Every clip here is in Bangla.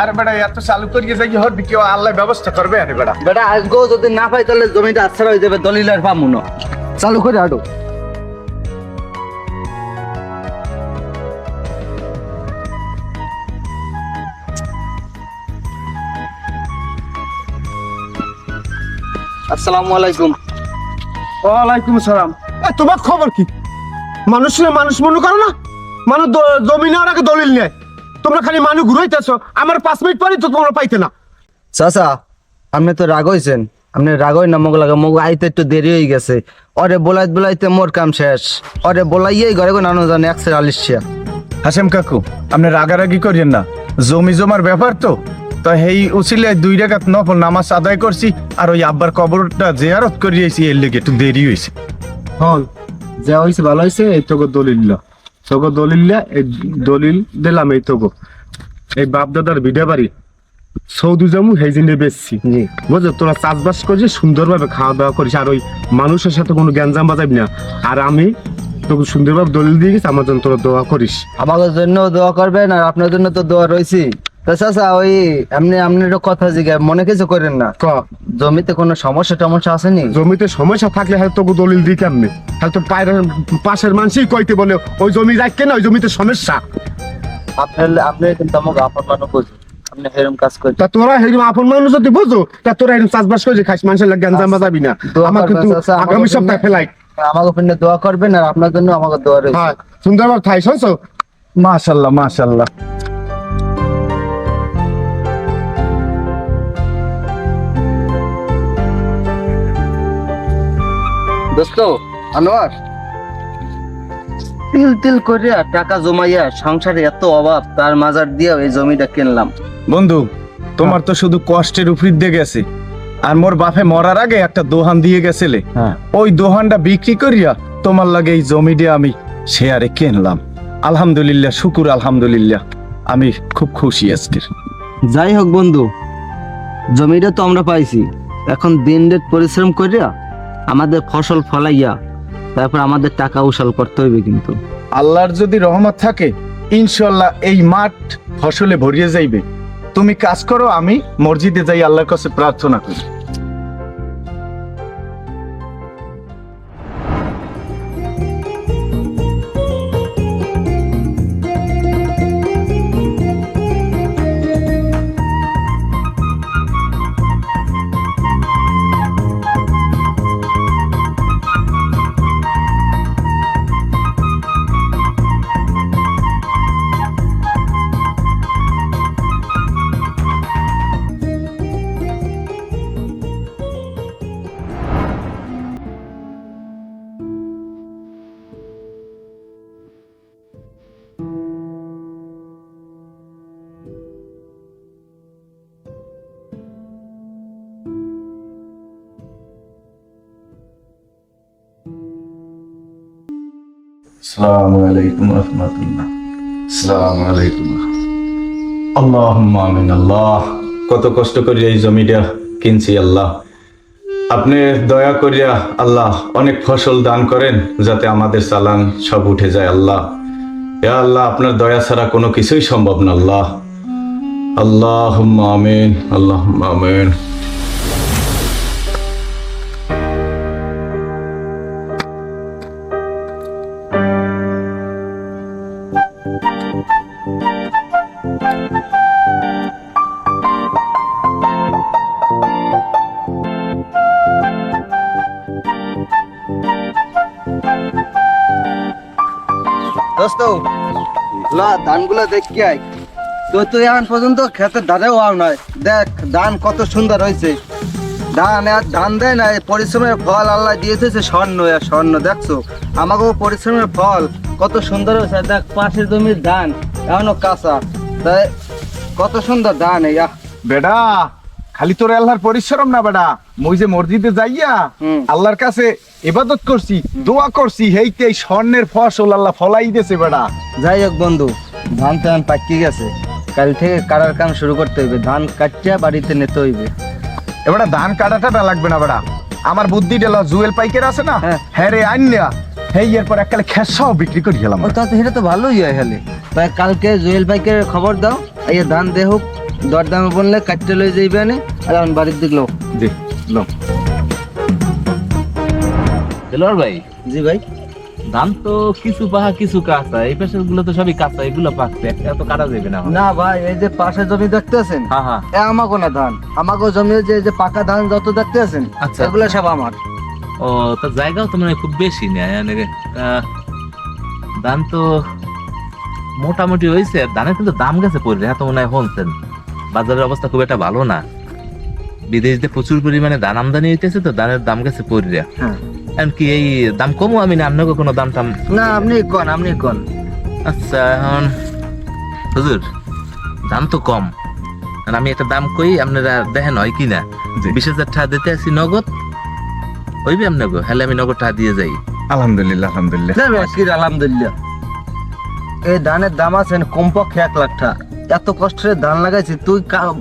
আর বেটা এত চালু করিয়ে যাই হর কেউ আল্লাহ ব্যবস্থা করবে আরে বেটা। বেটা আজকেও যদি না পাই তাহলে জমিটা আশ্রয় হয়ে যাবে দলিলের পাবো চালু করে হাঁটো আসসালামু আলাইকুম। ওয়ালাইকুম সালাম। এ, তোমার খবর কি? মানুষ মানুষ মনে করো না? মানুষ জমি নেওয়ার আগে দলিল নেয়। তোমরা খালি মানুষ ঘুরাইতেছো আমার পাঁচ মিনিট পরে তো তোমরা পাইতে না। চাচা আপনি তো রাগ হইছেন। আপনি রাগ হই না মগ লাগা মগ আইতে একটু দেরি হয়ে গেছে। ওরে বলাইতে বলাইতে মোর কাম শেষ। ওরে বলাইয়েই ঘরে কোনো নানো জানে একশো আলিশিয়া হাসেম কাকু আপনি রাগারাগি করিয়েন না। জমি জমার ব্যাপার তো। তো এই উচিলে দুই রেখাত নফল নামাজ আদায় করছি আর ওই আব্বার কবরটা জেয়ারত করিয়েছি এর লেগে একটু দেরি হয়েছে। হল যা হয়েছে ভালো হয়েছে এই তোকে দলিল তোকে দলিল লা এই দলিল দিলাম এই তোকে। এই বাপ দাদার বিডে। বাড়ি সৌদি জামু সেই জিনে বেচছি। জি। বুঝছ তোরা চাষবাস করছিস সুন্দরভাবে খাওয়া দাওয়া করিস আর ওই মানুষের সাথে কোনো গ্যাঞ্জাম বাজাবি না। আর আমি তোকে সুন্দরভাবে দলিল দিয়ে গেছি আমার জন্য তোরা দোয়া করিস। আমাদের জন্য দোয়া করবেন আর আপনার জন্য তো দোয়া রয়েছি। চাচা ওই এমনি আপনি একটা কথা মনে কিছু করেন না? ক জমিতে কোনো সমস্যা টমস্যা আসেনি? জমিতে সমস্যা থাকলে হয়তো তোকে দলিল দিই কেমনি হয়তো পায়ের পাশের মানুষই কইতে বলে ওই জমি রাখকে না ওই জমিতে সমস্যা? আপনার আপনি কিন্তু আমাকে আপন মানুষ বুঝুন। আপনি হেরম কাজ করেন। তা তোরা এরকম আপন মানুষ যদি বুঝো তা তোরা এরকম চাষবাস করে খাস মানুষের লাগে গ্যাঞ্জাম বাজাবি না। আমার কিন্তু আগামী সপ্তাহে ফেলাই। আমাকে পিনে দোয়া করবেন আর আপনার জন্য আমাকে দোয়া রয়েছে হ্যাঁ সুন্দরভাবে খাই শুনছো? মাশাল্লাহ মাশাল্লাহ। দোস্ত আনোয়ার। তিল তিল করে টাকা জমাইয়া সংসারে এত অভাব তার মাজার দিয়ে এই জমিটা কিনলাম। বন্ধু তোমার তো শুধু কষ্টের উপর দিয়ে গেছে। আর মোর বাপে মরার আগে একটা দোহান দিয়ে গেছিলে। হ্যাঁ। ওই দোহানটা বিক্রি করিয়া তোমার লাগে এই জমি দিয়ে আমি শেয়ারে কিনলাম। আলহামদুলিল্লাহ শুকুর আলহামদুলিল্লাহ। আমি খুব খুশি আজকের। যাই হোক বন্ধু জমিটা তো আমরা পাইছি। এখন দিন রাত পরিশ্রম করিয়া আমাদের ফসল ফলাইয়া তারপর আমাদের টাকা উশাল করতে হইবে কিন্তু। আল্লাহর যদি রহমত থাকে ইনশাল্লাহ এই মাঠ ফসলে ভরিয়ে যাইবে। তুমি কাজ করো, আমি মসজিদে যাই আল্লাহর কাছে প্রার্থনা করি। আসসালামু আলাইকুম রহমতুল্লাহ। আসসালামু আলাইকুম। আল্লাহুম্মা আমিন আল্লাহ। কত কষ্ট করে এই জমিটা কিনছি আল্লাহ। আপনি দয়া করিয়া আল্লাহ অনেক ফসল দান করেন যাতে আমাদের চালান সব উঠে যায় আল্লাহ। ইয়া আল্লাহ আপনার দয়া ছাড়া কোনো কিছুই সম্ভব না আল্লাহ। আল্লাহুম্মা আমিন আল্লাহুম্মা আমিন। দোস্ত ধানগুলো দেখ কি আই তো তুই এখন পর্যন্ত খেতে ধারেও আও নয় দেখ, ধান কত সুন্দর হয়েছে। ধান আর ধান দেয় না পরিশ্রমের ফল আল্লাহ দিয়েছে স্বর্ণ আর স্বর্ণ, দেখছ? আমাকেও পরিশ্রমের ফল কত সুন্দর হয়েছে। দেখ, পাশের জমির ধান এখনও কাঁচা। তাই কত সুন্দর ধান, এই বেডা খালি তোর আল্লাহর পরিশ্রম না বেডা। মই যে মসজিদে যাইয়া আল্লাহর কাছে ইবাদত করছি দোয়া করছি হেইতে এই স্বর্ণের ফসল আল্লাহ ফলাই দিয়েছে বেডা। যাই হোক বন্ধু ধান তো এখন পাকি গেছে। কাল থেকে কাটার কাম শুরু করতে হইবে। ধান কাটিয়া বাড়িতে নিতে হইবে। এবারে ধান কাটাটা লাগবে না বেড়া। আমার বুদ্ধি ডেল জুয়েল পাইকের আছে না? হ্যাঁ। হ্যাঁ রে আইনা হেই এরপর এককালে খেসাও বিক্রি করে গেলাম ও তাতে সেটা তো ভালোই হয় খালি। তাই কালকে জুয়েল ভাইকে খবর দাও। এই ধান দে হোক দরদামে বললে কাটতে লই যাইবে আনে আর আমার বাড়ির দিক লোক দে লো দেলোয়ার ভাই জি ভাই। ধান তো কিছু পাহা কিছু কাঁচা। এই পাশেরগুলো তো সবই কাঁচা এগুলো পাকছে একটা তো কাটা যাবে না না ভাই এই যে পাশে জমি দেখতেছেন হ্যাঁ হ্যাঁ। এ আমাকে না ধান। আমাকে জমি যে যে পাকা ধান যত দেখতে আছেন আচ্ছা। এগুলো সব আমার। ও তো জায়গাও তো মানে খুব বেশি নেয় আহ, ধান তো মোটামুটি হয়েছে ধানের কিন্তু দাম গেছে পড়ে এত মনে হয় শুনছেন বাজারের অবস্থা খুব একটা ভালো না। বিদেশে প্রচুর পরিমাণে ধান আমদানি হইতেছে তো ধানের দাম গেছে পড়ে। হ্যাঁ। কি এই দাম কমও আমি না আপনাকে কোনো দাম টাম? না আপনি কোন আপনি কোন। আচ্ছা এখন হুজুর দাম তো কম। আর আমি একটা দাম কই আপনারা দেখেন হয় কি না জি। বিশ হাজার টাকা দিতে আসি নগদ হইবে এমনি গো হ্যালে আমি নগদ টাকা দিয়ে যাই। আলহামদুলিল্লাহ আলহামদুলিল্লাহ। না ভাই, কি রে, আলহামদুলিল্লাহ। এই ধানের দাম আছে কমপক্ষে এক লাখ টাকা। এত কষ্টের ধান লাগাইছি তুই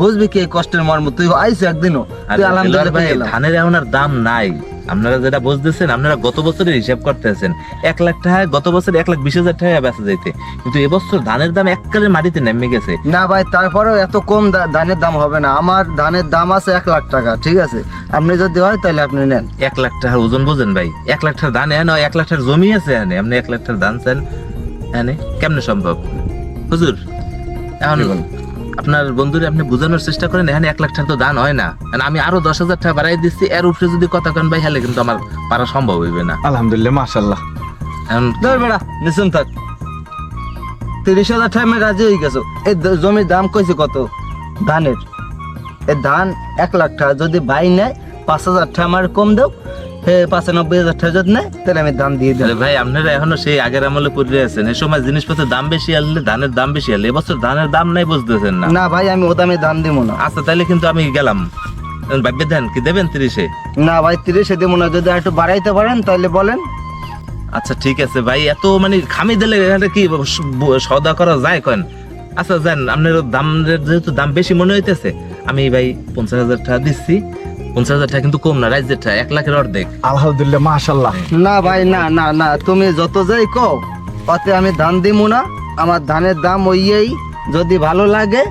বুঝবি কি কষ্টের মর্ম? তুই আইস একদিনও। তুই আলহামদুলিল্লাহ ধানের এখন আর দাম নাই। আপনারা যেটা বুঝতেছেন আপনারা গত বছরের হিসাব করতেছেন এক লাখ টাকা গত বছর এক লাখ বিশ হাজার টাকা বেচা যাইতে। কিন্তু এবছর ধানের দাম এককালে মাটিতে নেমে গেছে। না ভাই তারপরেও এত কম ধানের দাম হবে না। আমার ধানের দাম আছে এক লাখ টাকা ঠিক আছে? আপনি যদি হয় তাহলে আপনি নেন। এক লাখ টাকার ওজন বোঝেন ভাই। এক লাখ টাকার ধান এনে এক লাখ টাকার জমি আছে এনে। আপনি এক লাখ টাকার ধান চান এনে কেমনে সম্ভব? হুজুর এখন আপনার বন্ধুরে আপনি বোঝানোর চেষ্টা করেন এখানে এক লাখ টাকা তো দান হয় না। আমি আরও দশ হাজার টাকা বাড়াই দিচ্ছি এর উপরে যদি কথা কেন ভাই হলে কিন্তু আমার পারা সম্ভব হইবে না। আলহামদুলিল্লাহ মাশাআল্লাহ। এখন ধর বেড়া নিশুন থাক। তিরিশ হাজার টাকা আমি রাজি হয়ে গেছো। এই জমির দাম কইছে কত? ধানের। এই ধান এক লাখ টাকা যদি ভাই নেয় পাঁচ হাজার টাকা আমার কম দাও পাঁচানব্বই হাজার টাকা যদি নেয় তাহলে আমি দাম দিয়ে ভাই আপনারা এখনও সেই আগের আমলে পড়ে আছেন। এই সময় জিনিসপত্রের দাম বেশি আনলে ধানের দাম বেশি আনলে। এবছর ধানের দাম নাই বুঝতেছেন না? না ভাই আমি ও দামে দাম দিব না। আচ্ছা তাহলে কিন্তু আমি গেলাম। ভাববে দেন কি দেবেন তিরিশে? না ভাই তিরিশে দিব না। যদি একটু বাড়াইতে পারেন তাহলে বলেন। আচ্ছা ঠিক আছে ভাই এত মানে খামি দিলে এটা কি স- সওদা করা যায় কেন? আচ্ছা জান আপনার দাম যেহেতু দাম বেশি মনে হইতেছে আমি ভাই পঞ্চাশ হাজার টাকা দিচ্ছি। পঞ্চাশ হাজার টাকা কিন্তু কম না এক লাখের অর্ধেক। আলহামদুলিল্লাহ মাশাআল্লাহ। না ভাই না না না তুমি যত যাই কও অতে আমি ধান দিব না। আমার ধানের দাম ওইয়েই যদি ভালো লাগে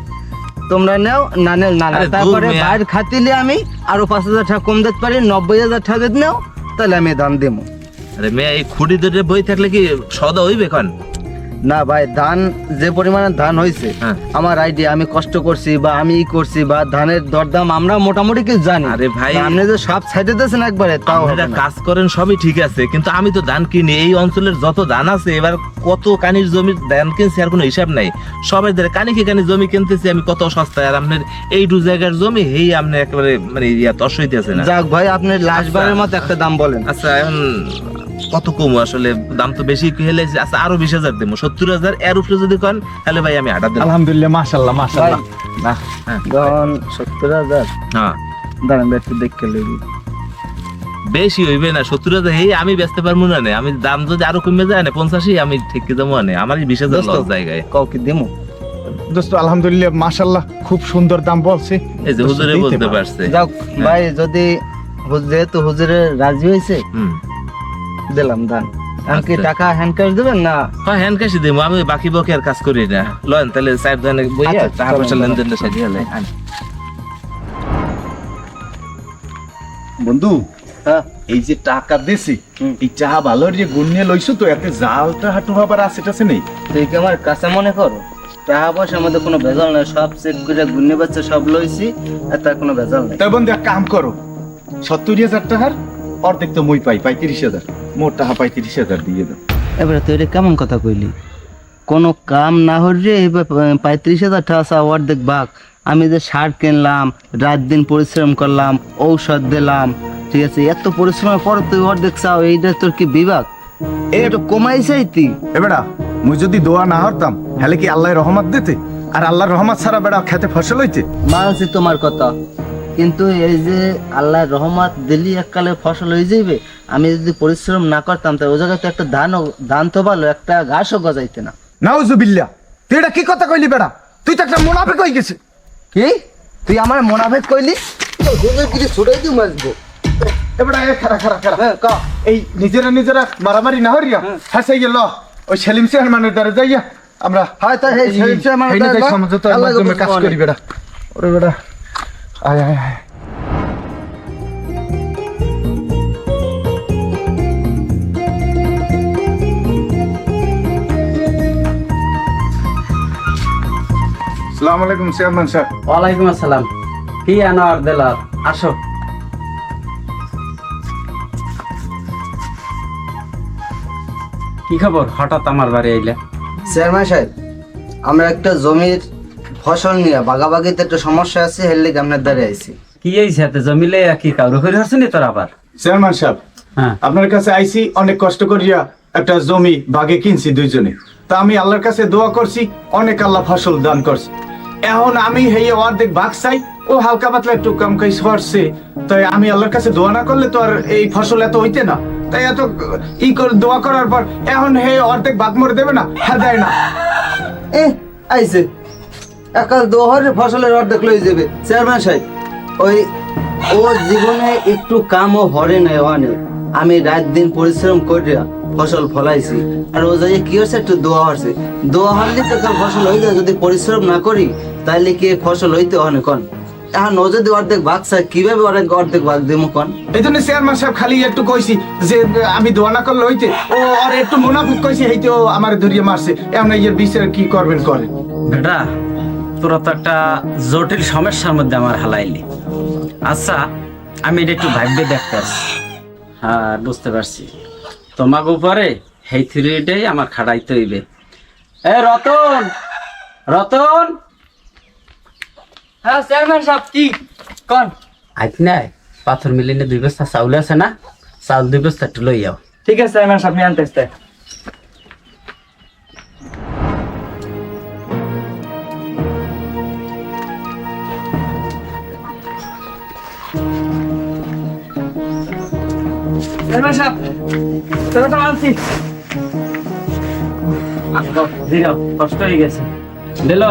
তোমরা নেও না নেও না না আরে দূর তারপরে মিয়া। বাইরে খাতিলে আমি আরও পাঁচ হাজার টাকা কম দিতে পারি নব্বই হাজার টাকা যদি নেও তাহলে আমি ধান দেবো আরে মেয়ে এই খুঁড়ি ধরে বই থাকলে কি সদা হইবে কন না ভাই ধান যে পরিমাণে ধান হয়েছে হ্যাঁ। আমার আইডিয়া আমি কষ্ট করছি বা আমি ই করছি বা ধানের দরদাম আমরা মোটামুটি কি জানি। আরে ভাই। আপনি যে সব সাইডে দিয়েছেন একবারে তাও কাজ করেন সবই ঠিক আছে কিন্তু আমি তো ধান কিনি এই অঞ্চলের যত ধান আছে এবার কত কানির জমি ধান কিনছি আর কোনো হিসাব নাই। সবাই ধরে কানি কি কানি জমি কিনতেছি আমি কত সস্তায় আর আপনার এই দু জায়গার জমি এই আপনি একেবারে মানে ইয়া তস হইতেছে না। যাক ভাই আপনি লাস্ট লাস্টবারের মতো একটা দাম বলেন। আচ্ছা এখন কত কম? আসলে দাম তো বেশি হেলে আচ্ছা আরও বিশ হাজার দেবো। সত্তর হাজার এর উপরে যদি কন তাহলে ভাই আমি আটা দেবো। আলহামদুলিল্লাহ মাশাআল্লাহ ভাই মাশাআল্লাহ না হ্যাঁ সত্তর হাজার? হ্যাঁ। দাঁড়ান একটু দেখতে লেগে বেশি হইবে না সত্তর হাজার হেই আমি বেচতে পারব না নে। আমি দাম যদি আরও কমে যায় না পঞ্চাশি আমি ঠিক দেবো না। আমার বিশ হাজার লস জায়গায়। কাউকে দিমু? দোস্ত আলহামদুলিল্লাহ মাশাআল্লাহ খুব সুন্দর দাম বলছে। এই যে হুজুরে বলতে পারো। পারছে। যাক ভাই যদি হুজ- যেহেতু হুজুরে রাজি হয়েছে হুম। দিলাম দান। আমি কি আচ্ছা। টাকা হ্যান্ড ক্যাশ দেবেন না? হ্যাঁ হ্যান্ড ক্যাশই দেবো আমি বাকি বকে আর কাজ করি না। লন তাহলে সাহেব ধরে বইয়া টাকা পয়সা চলেন, লেনদেনটা সাজিয়ে হলে বন্ধু হ্যাঁ। এই যে টাকা দিছি এই চাহা ভালো যে গুণিয়ে লইছো তো এতে জালটা হাঁটু হবার আছে টাছে নেই? তুই কি আমার কাছে মনে করো? টাকা পয়সার মধ্যে কোনো ভেজাল নাই। সব চেক করে গুনে বাচ্চা সব লইছি আর তার কোনো ভেজাল নাই। তাই বন্ধু এক কাম করো। সত্তর হাজার টাকার অর্ধেক তো মই পাই পঁয়ত্রিশ হাজার। মোট টাকা পঁয়ত্রিশ হাজার দিয়ে দাও। এবারে তুই এটা কেমন কথা কইলি? কোনো কাম না হলে পঁয়ত্রিশ হাজার টাকা চা অর্ধেক বাঘ আমি যে সার কিনলাম রাত দিন পরিশ্রম করলাম ঔষধ দিলাম ঠিক আছে এত পরিশ্রমের পর তুই অর্ধেক চাও এইটা তোর কি বিভাগ? একটু কমাইছেই তুই এবেড়া মুই যদি দোয়া না হরতাম হলে কি আল্লাহ রহমত দিতে? আর আল্লাহর রহমত ছাড়া বেড়া খেতে ফসল হইতে? মানছি তোমার কথা। কিন্তু এই যে আল্লাহর রহমত দিলি এককালে ফসল হয়ে যাইবে আমি যদি পরিশ্রম না করতাম তাহলে ওই জায়গায় তো একটা ধানও ধান তো ভালো একটা ঘাসও গজাইতে না। নাউজুবিল্লা তুই এটা কি কথা কইলি বেড়া? তুই তো একটা মুনাফিক হয়ে গেছে কি? তুই আমার মোনাফেক কইলি? ছুটাই দিও মাসবো এবারে এ খারা খারা খারা হ্যাঁ ক। এই নিজেরা নিজেরা মারামারি না হরিয়া হাসে গেল। ওই সেলিম চেয়ারম্যানের দ্বারা যাইয়া আমরা হয় তো এই সেলিম চেয়ারম্যানের দ্বারা। সমঝোতার আল্লাহ মাধ্যমে কাজ করি বেড়া। ওরে বেড়া আয় আয় আয়। সালাম আলাইকুম চেয়ারম্যান স্যার। ওয়ালাইকুম আসসালাম। কি আনোয়ার দেলার? আসো। কি খবর? হঠাৎ আমার বাড়ি আইলে। চেয়ারম্যান সাহেব আমরা একটা জমির ফসল নিয়ে বাগাবাগিতে একটা সমস্যা আছে হের লিগে আপনার দ্বারা আইছি। কি এই সাথে জমিলে কি কাউরে করে হচ্ছে নি তোর আবার? চেয়ারম্যান সাহেব হ্যাঁ। আপনার কাছে আইছি অনেক কষ্ট করিয়া একটা জমি বাগে কিনছি দুইজনে। তা আমি আল্লাহর কাছে দোয়া করছি অনেক আল্লাহ ফসল দান করছে। এখন আমি হেয়ে অর্ধেক ভাগ চাই ও হালকা পাতলা একটু কম কাজ করছে। তাই আমি আল্লাহর কাছে দোয়া না করলে তো আর এই ফসল এত হইতে না। তাই এত ই করে দোয়া করার পর এখন হে অর্ধেক ভাগ মরে দেবে না হ্যাঁ দেয় না। এ আইছে। একাল দোহরের ফসলের অর্ধেক লই যাবে। চেয়ারম্যান সাহেব ওই ও জীবনে একটু কামও হরে নাই আমি রাত দিন পরিশ্রম করিয়া ফসল ফলাইছি। আর ও যাই কি হচ্ছে একটু দোয়া হচ্ছে দোয়া হলে তো ফসল হয়ে যায়। যদি পরিশ্রম না করি তাহলে কি ফসল হইতে ওখানে কন? এখন ও যদি অর্ধেক ভাগ চায় কীভাবে অর্ধেক অর্ধেক ভাগ দেবো কন? এই জন্য চেয়ারম্যান সাহেব খালি একটু কইছি যে আমি দোয়া না করলে হইতে ও আর একটু মুনাফিক কইছি হইতে ও আমার ধরিয়ে মারছে। এখন এই বিচার কি করবেন করেন। বেটা তোরা তো একটা জটিল সমস্যার মধ্যে আমার হালাইলি। আচ্ছা আমি এটা একটু ভাববে দেখতে আসছি। হ্যাঁ বুঝতে পারছি। তোমাকে উপরে হেই থ্রিটাই আমার খাড়াইতে হইবে। এ রতন! রতন! হ্যাঁ চেয়ারম্যান সাহেব কি? কন। আজ নাই পাথর মিলিনে দুই বস্তা চাউল আছে না? চাউল দুই বস্তা একটু লই যাও ঠিক আছে চেয়ারম্যান সাহেব নিয়ে আনতে কষ্ট হয়ে গেছে। দিল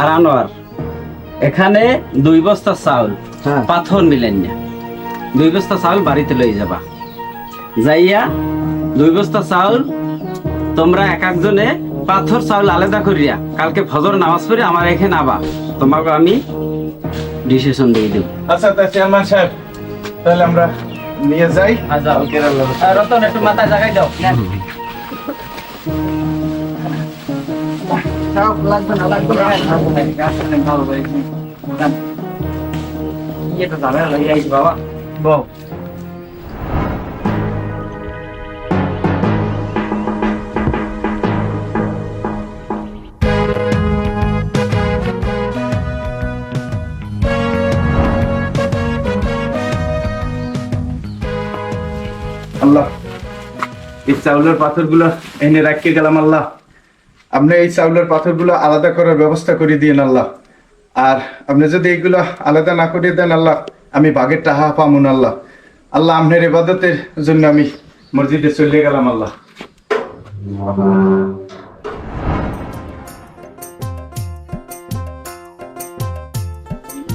আর আনোয়ার। এখানে দুই বস্তা চাউল হ্যাঁ। পাথর মিলেন না। দুই বস্তা চাউল বাড়িতে লই যাবা। যাইয়া দুই বস্তা চাউল তোমরা এক একজনে পাথর চাউল আলাদা করিয়া কালকে ফজর নামাজ পড়ে আমার এখানে আবা। তোমাকে আমি ডিসিশন দিয়ে দেব। আচ্ছা চেয়ারম্যান সাহেব তাহলে আমরা নিয়ে যাই। আর রতন একটু মাথায় জাগাই দাও। লাগবে না লাগবে না। ভালো হয়েছে তো ঝামেলা হয়ে বাবা। বউ। এই চাউলের পাথরগুলো এনে রাখিয়ে গেলাম আল্লাহ। আপনি এই চাউলের পাথরগুলো আলাদা করার ব্যবস্থা করে দিন আল্লাহ। আর আপনি যদি এইগুলো আলাদা না করে দেন আল্লাহ আমি বাগের টাহা পামুন আল্লাহ। আল্লাহ আপনার ইবাদতের জন্য আমি মসজিদে চলে গেলাম আল্লাহ।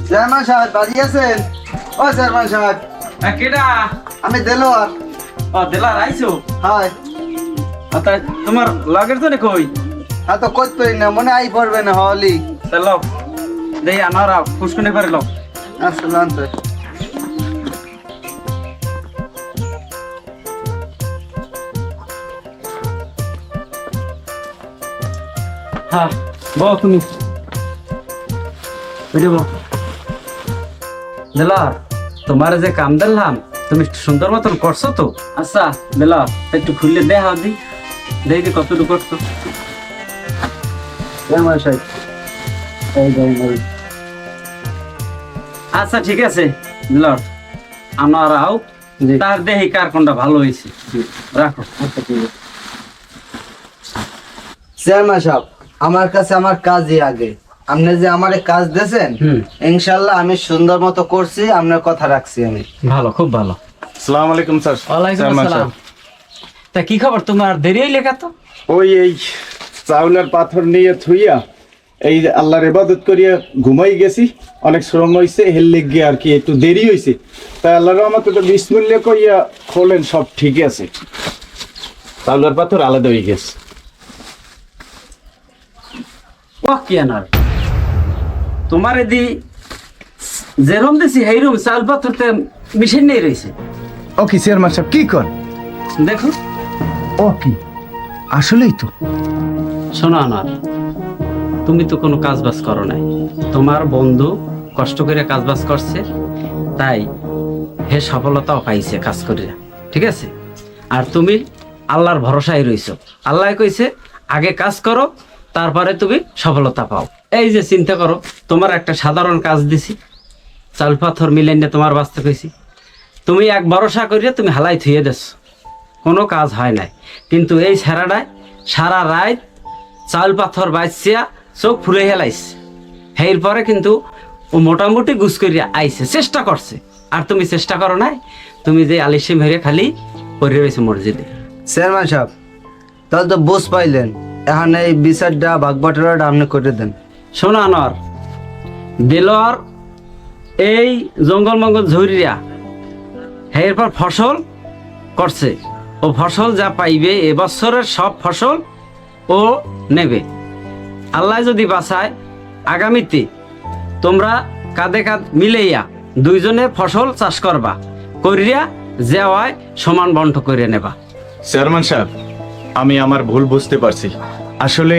চেয়ারম্যান সাহেব বাড়ি আছেন? ও চেয়ারম্যান সাহেব। কেডা আমি দিল দিলার আইছো হয় তোমার লগের তো কই? হ্যাঁ তো করতেই না মনে আই পড়বে না হলি। চলো দেই আনারা ফুসকুনে পারে লোক আসলাম তো। হ্যাঁ বল তুমি। বুঝে বল দিলার তোমার যে কাম দিলাম তুমি সুন্দর মতন করছ তো? আচ্ছা দিলা একটু খুললে দে হাত দি দেখি কতটুকু করছ। এই। আচ্ছা ঠিক আছে। দিলার আমার আও। তার দেহি কার কোনটা ভালো হয়েছে। রাখো। চেয়ারম্যান সাহেব আমার কাছে আমার কাজই আগে। আপনি যে আমারে কাজ দিয়েছেন ইনশাল্লাহ আমি সুন্দর মতো করছি আপনার কথা রাখছি আমি। ভালো খুব ভালো। সালাম আলাইকুম স্যার। ওয়ালাইকুম আসসালাম। তা কি খবর তোমার দেরি হইলে কত ওই এই চাউলের পাথর নিয়ে থুইয়া এই আল্লাহর ইবাদত করিয়া ঘুমাই গেছি। অনেক শ্রম হয়েছে হেললে গিয়ে আর কি একটু দেরি হয়েছে তাই আল্লাহর রহমতে তো বিসমুল্য কইয়া খোলেন সব ঠিক আছে। তালুয়ার পাথর আলাদা হয়ে গেছে। ও কি আনার। তোমার এদি যেরম দিছি সেইরম চাল পাথরতে মিশন নেই রয়েছে। ও কি চেয়ারম্যান সাহেব কি কর? দেখো। ও কি? আসলেই তো। শোনো আনার তুমি তো কোনো কাজ বাজ করো নাই। তোমার বন্ধু কষ্ট করে কাজ বাজ করছে তাই হে সফলতাও পাইছে কাজ করে ঠিক আছে? আর তুমি আল্লাহর ভরসায় রইছো। আল্লাহ কইছে আগে কাজ করো তারপরে তুমি সফলতা পাও। এই যে চিন্তা করো, তোমার একটা সাধারণ কাজ দিছি। চাল পাথর মিলেন তোমার বাঁচতে কইছি। তুমি এক ভরসা করিয়া তুমি হালাই থুয়ে দেছ। কোনো কাজ হয় নাই। কিন্তু এই ছেড়াটায় সারা রাত চাল পাথর বাইছিয়া চোখ ফুলে হেলাইছে। হের পরে কিন্তু ও মোটামুটি গুছ করিয়া আইছে, চেষ্টা করছে। আর তুমি চেষ্টা করো নাই, তুমি যে আলিসিম হেরে খালি পড়ে রয়েছে মসজিদে। চেয়ারম্যান সাহেব, তাহলে তো বুঝ পাইলেন, এখন এই বিচারটা ভাগ আপনি করে দেন। শোনো আনোয়ার দিলর এই জঙ্গল মঙ্গল ঝরিয়া এরপর ফসল করছে। ও ফসল যা পাইবে এবছরের সব ফসল ও নেবে। আল্লাহ যদি বাঁচায়, আগামীতে তোমরা কাঁধে কাঁধ মিলেইয়া দুইজনে ফসল চাষ করবা, করিয়া যাওয়ায় সমান বন্ঠ করে নেবা। চেয়ারম্যান সাহেব, আমি আমার ভুল বুঝতে পারছি। আসলে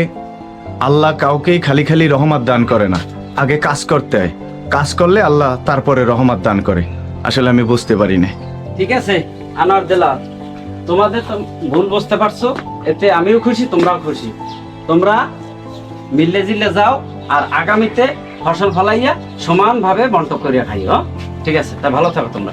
আল্লাহ কাউকেই খালি খালি রহমত দান করে না। আগে কাজ করতে হয় কাজ করলে আল্লাহ তারপরে রহমত দান করে। আসলে আমি বুঝতে পারি না ঠিক আছে, আনোয়ার দিলা তোমাদের তো ভুল বুঝতে পারছ, এতে আমিও খুশি, তোমরাও খুশি। তোমরা মিললে জিললে যাও আর আগামীতে ফসল ফলাইয়া সমানভাবে বন্টন করিয়া খাইও হ্যাঁ? ঠিক আছে, তা ভালো থাকো তোমরা।